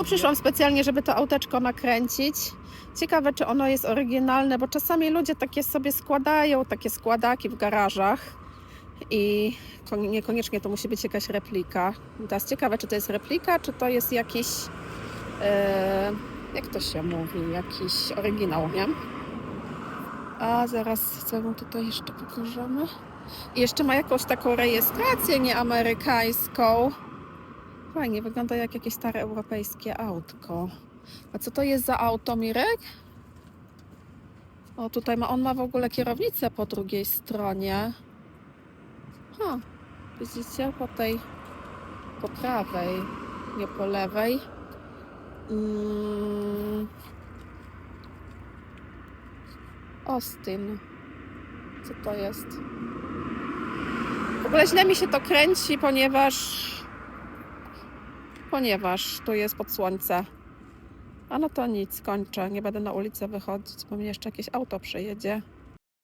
Tu przyszłam specjalnie, żeby to auteczko nakręcić. Ciekawe, czy ono jest oryginalne, bo czasami ludzie takie sobie składają, takie składaki w garażach i ko- niekoniecznie to musi być jakaś replika. Teraz ciekawe, czy to jest replika, czy to jest jakiś, e, jak to się mówi, jakiś oryginał, nie? A zaraz, co tutaj jeszcze pokażemy? I jeszcze ma jakąś taką rejestrację nieamerykańską. Fajnie, wygląda jak jakieś stare europejskie autko. A co to jest za auto, Mirek? O, tutaj ma, on ma w ogóle kierownicę po drugiej stronie. Ha, widzicie, po tej, po prawej, nie po lewej. Mm. Austin. Co to jest? W ogóle źle mi się to kręci, ponieważ ponieważ tu jest pod słońce. A no to nic, kończę. Nie będę na ulicę wychodzić, bo mnie jeszcze jakieś auto przejedzie.